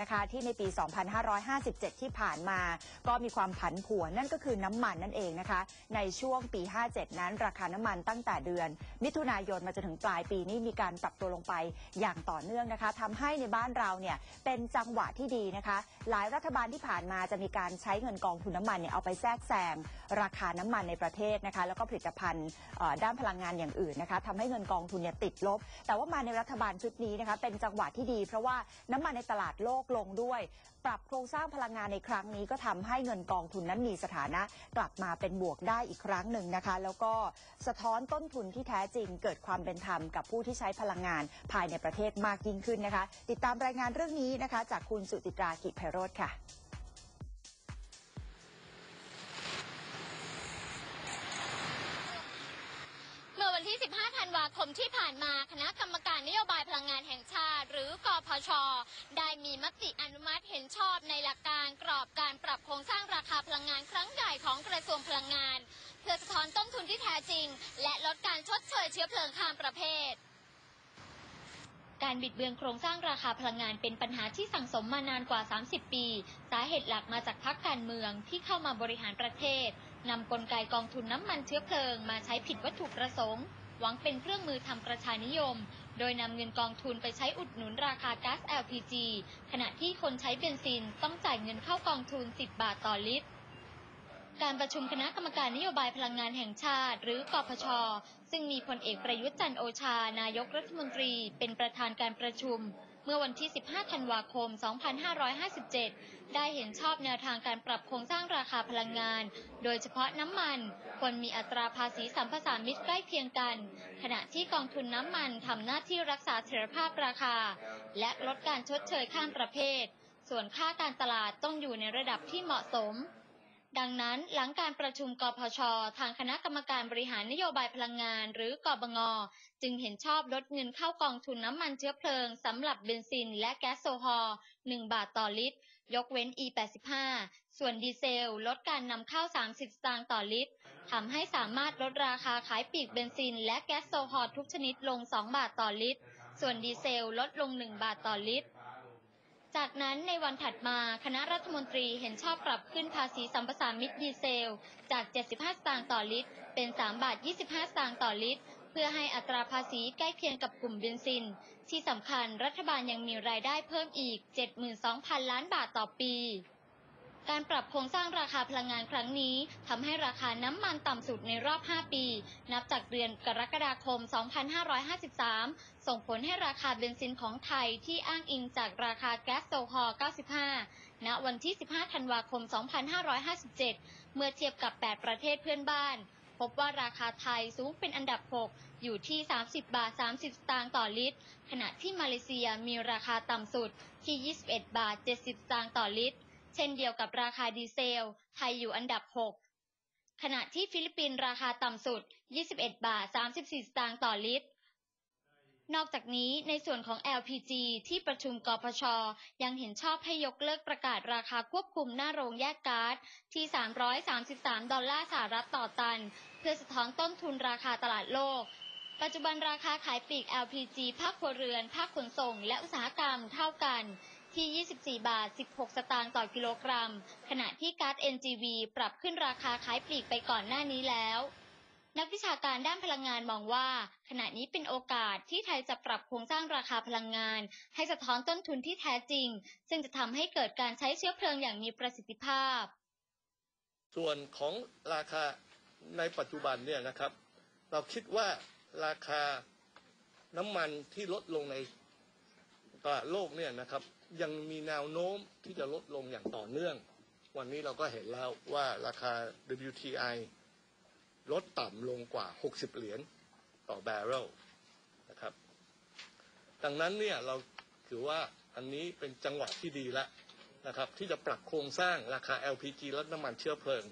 นะคะที่ในปี 2557 ที่ผ่านมา ก็มีความผันผวนนั่นก็คือน้ำมันนั่นเองนะคะ ในช่วงปี 57 นั้นราคาน้ำมันตั้งแต่เดือน มิถุนายนมาจนถึงปลายปีนี้มีการปรับตัวลงไปอย่างต่อเนื่องนะคะทำให้ในบ้านเราเนี่ยเป็นจังหวะที่ดีนะคะ หลายรัฐบาลที่ผ่านมาจะมีการใช้เงินกองทุนน้ำมันเนี่ยเอาไปแทรกแซงราคาน้ำมันในประเทศนะคะ แล้วก็ผลิตภัณฑ์ด้านพลังงานอย่างอื่นนะคะทำให้เงินกองทุนเนี่ยติดลบ แต่ว่ามาในรัฐบาลชุดนี้นะคะเป็นจังหวะที่ดี เพราะว่าน้ำมันในตลาดโลกลงด้วย ปรับโครงสร้างพลังงานในครั้งนี้ก็ทำให้เงินกองทุนนั้นมีสถานะกลับมาเป็นบวกได้อีกครั้งหนึ่งนะคะ แล้วก็สะท้อนต้นทุนที่แท้จริง เกิดความเป็นธรรมกับผู้ที่ใช้พลังงานภายในประเทศมากยิ่งขึ้นนะคะ ติดตามรายงานเรื่องนี้นะคะ จากคุณสุติตรากิจไพโรธค่ะ ที่ 15 ธันวาคมที่ผ่านมา คณะกรรมการนโยบายพลังงานแห่งชาติ หรือกพช ได้มีมติอนุมัติเห็นชอบในหลักการกรอบการปรับโครงสร้างราคาพลังงานครั้งใหญ่ของกระทรวงพลังงาน เพื่อสะท้อนต้นทุนที่แท้จริง และลดการชดเชยเชื้อเพลิงข้ามประเภทการบิดเบือนโครงสร้างราคาพลังงานเป็นปัญหาที่สั่งสมมานานกว่า 30 ปี สาเหตุหลักมาจากพรรคการเมืองที่เข้ามาบริหารประเทศ นำกลไกกองทุนน้ำมันเชื้อเพลิงมาใช้ผิดวัตถุประสงค์ หวังเป็นเครื่องมือทำประชานิยม โดยนำเงินกองทุนไปใช้อุดหนุนราคาก๊าซ LPG ขณะที่คนใช้เบนซินต้องจ่ายเงินเข้ากองทุน 10 บาทต่อลิตรการประชุมคณะกรรมการนโยบายพลังงานแห่งชาติ หรือกพช ซึ่งมีพลเอกประยุทธ์จันโอชา นายกรัฐมนตรี เป็นประธานการประชุม เมื่อวันที่ 15 ธันวาคม 2557 ได้เห็นชอบแนวทางการปรับโครงสร้างราคาพลังงาน โดยเฉพาะน้ำมัน ควรมีอัตราภาษีสัมปทานมิตรใกล้เคียงกัน ขณะที่กองทุนน้ำมันทำหน้าที่รักษาเสถียรภาพราคา และลดการชดเชยข้ามประเภท ส่วนค่าการตลาดต้องอยู่ในระดับที่เหมาะสม ดังนั้นหลังการประชุมกพช ทางคณะกรรมการบริหารนโยบายพลังงาน หรือกบง จึงเห็นชอบลดเงินเข้ากองทุนน้ำมันเชื้อเพลิงสำหรับเบนซินและแก๊สโซฮอล์1บาทต่อลิตร ยกเว้น E85 ส่วนดีเซล ลดการนำเข้า 30 สตางค์ต่อลิตรทำให้สามารถลดราคาขายปีกเบนซิน และแก๊สโซฮอลทุกชนิดลง 2 บาทต่อลิตร ส่วนดีเซลลดลง 1 บาทต่อลิตร จากนั้นในวันถัดมาคณะรัฐมนตรีเห็นชอบปรับขึ้นภาษีสัมปทานมิตรดีเซล จาก 75 สตางค์ต่อลิตร เป็น 3 บาท 25 สตางค์ต่อลิตร เพื่อให้อัตราภาษีใกล้เคียงกับกลุ่มเบนซิน ที่สำคัญรัฐบาลยังมีรายได้เพิ่มอีก 72,000 ล้านบาทต่อปี การปรับโครงสร้างราคาพลังงานครั้งนี้ทำให้ราคาน้ำมันต่ำสุดในรอบ 5 ปี นับจากเดือนกรกฎาคม 2553 ส่งผลให้ราคาเบนซินของไทยที่อ้างอิงจากราคาแก๊สโซฮอล์95 ณ วันที่ 15 ธันวาคม 2557 เมื่อเทียบกับ 8 ประเทศเพื่อนบ้าน พบว่าราคาไทยสูงเป็นอันดับ 6 อยู่ที่ 30 บาท 30 สตางค์ต่อลิตร ขณะที่มาเลเซียมีราคาต่ำสุดที่ 21 บาท 70 สตางค์ต่อลิตร เช่นเดียวกับราคาดีเซล ไทยอยู่อันดับ 6 ขณะที่ฟิลิปปินส์ราคาต่ำสุด 21 บาท 34 สตางค์ต่อลิตร นอกจากนี้ในส่วนของ LPG ที่ประชุมกพช ยังเห็นชอบให้ยกเลิกประกาศราคาควบคุมหน้าโรงแยกก๊าซที่ 333 ดอลลาร์สหรัฐต่อตัน เพื่อสะท้อนต้นทุนราคาตลาดโลก ปัจจุบันราคาขายปลีก LPG ภาคครัวเรือน ภาคขนส่ง และอุตสาหกรรมเท่ากันที่ 24 บาท 16 สตางค์ต่อกิโลกรัม ขณะที่ก๊าซ NGV ปรับขึ้นราคาขายปลีกไปก่อนหน้านี้แล้ว นักวิชาการด้านพลังงานมองว่า ขณะนี้เป็นโอกาสที่ไทยจะปรับโครงสร้างราคาพลังงาน ให้สะท้อนต้นทุนที่แท้จริง ซึ่งจะทำให้เกิดการใช้เชื้อเพลิงอย่างมีประสิทธิภาพ ส่วนของราคาในปัจจุบันเนี่ยนะครับ เราคิดว่าราคาน้ำมันที่ลดลงในตลาดโลกเนี่ยนะครับ ยังมีแนวโน้มที่จะลดลงอย่างต่อเนื่อง วันนี้เราก็เห็นแล้วว่าราคา WTI ลดต่ำลงกว่า 60 เหรียญต่อแบเรลนะครับ ดังนั้นเนี่ยเราถือว่าอันนี้เป็นจังหวะที่ดีแล้วนะครับ ที่จะปรับโครงสร้างราคา LPG และน้ำมันเชื้อเพลิง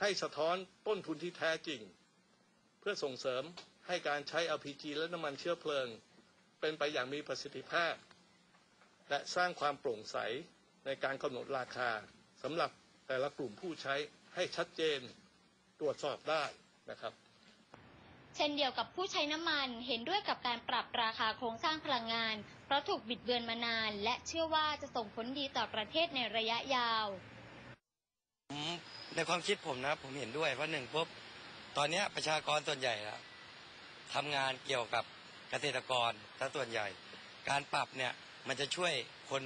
ให้สะท้อนต้นทุนที่แท้จริง เพื่อส่งเสริมให้การใช้ LPG และน้ำมันเชื้อเพลิง เป็นไปอย่างมีประสิทธิภาพ และสร้างความโปร่งใสในการกำหนดราคาสำหรับแต่ละกลุ่มผู้ใช้ให้ชัดเจน ตรวจสอบได้นะครับ เช่นเดียวกับผู้ใช้น้ำมันเห็นด้วยกับการปรับราคาโครงสร้างพลังงาน เพราะถูกบิดเบือนมานาน และเชื่อว่าจะส่งผลดีต่อประเทศในระยะยาวผมในความคิดผมนะผมเห็นด้วยเพราะหนึ่งปุ๊บตอนเนี้ยประชากรส่วนใหญ่แล้วทำงานเกี่ยวกับเกษตรกรซะส่วนใหญ่ การปรับเนี่ยมันจะช่วยคน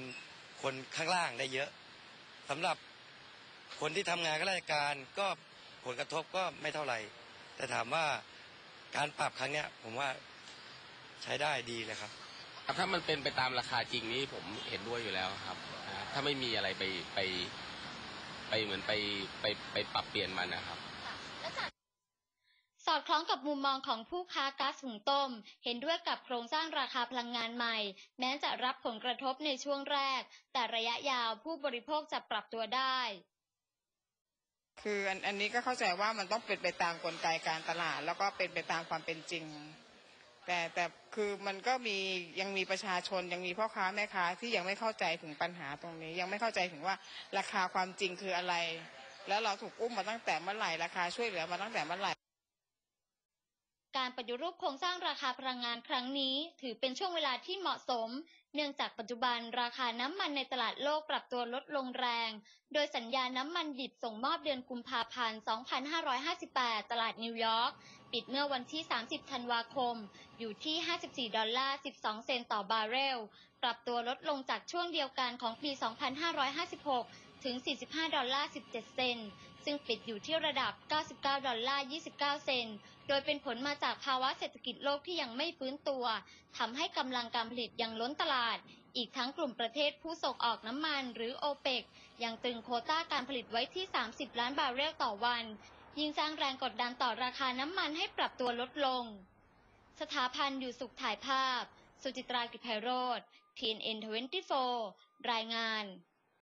คนข้างล่างได้เยอะสำหรับคนที่ทำงานข้าราชการก็ ผลกระทบก็ไม่เท่าไหร่ แต่ถามว่าการปรับครั้งเนี้ย ผมว่าใช้ได้ดีเลยครับครับถ้ามันเป็นไปตามราคาจริงนี่ผมเห็นด้วยอยู่แล้วครับอ่าถ้าไม่มีอะไรไปไป ไปเหมือนไปไปไปปรับเปลี่ยนมันนะครับสอดคล้องกับมุมมองของผู้ค้าก๊าซหุงต้ม เห็นด้วยกับโครงสร้างราคาพลังงานใหม่ แม้จะรับผลกระทบในช่วงแรก แต่ระยะยาวผู้บริโภคจะปรับตัวได้ คืออันอันนี้ก็เข้าใจว่ามันต้องเป็นไปตามกลไกการตลาด แล้วก็เป็นไปตามความเป็นจริง แต่แต่คือมันก็มียังมีประชาชนยังมีพ่อค้าแม่ค้าที่ยังไม่เข้าใจถึงปัญหาตรงนี้ ยังไม่เข้าใจถึงว่าราคาความจริงคืออะไร แล้วเราถูกอุ้มมาตั้งแต่เมื่อไหร่ราคาช่วยเหลือมาตั้งแต่เมื่อไหร่ การปฏิรูปโครงสร้างราคาพลังงานครั้งนี้ ถือเป็นช่วงเวลาที่เหมาะสม เนื่องจากปัจจุบันราคาน้ำมันในตลาดโลกปรับตัวลดลงแรง โดยสัญญาน้ำมันดิบส่งมอบเดือนกุมภาพันธ์ 2558 ตลาดนิวยอร์กปิดเมื่อวันที่ 30 ธันวาคม อยู่ที่ 54 ดอลลาร์ 12 เซนต์ต่อบาร์เรล ปรับตัวลดลงจากช่วงเดียวกันของปี 2556 ถึง 45 ดอลลาร์ 17 เซนต์ ซึ่งปิดอยู่ที่ระดับ 99 ดอลลาร์ 29 เซนต์ โดยเป็นผลมาจากภาวะเศรษฐกิจโลกที่ยังไม่ฟื้นตัว ทำให้กำลังการผลิตยังล้นตลาด อีกทั้งกลุ่มประเทศผู้ส่งออกน้ำมันหรือโอเปกยังตึงโคต้าการผลิตไว้ที่ 30 ล้านบาร์เรลต่อวัน ยิ่งสร้างแรงกดดันต่อราคาน้ำมันให้ปรับตัวลดลง สถาพันธ์อยู่สุขถ่ายภาพ สุจิตรากิจไพโรธ TNN 24 รายงาน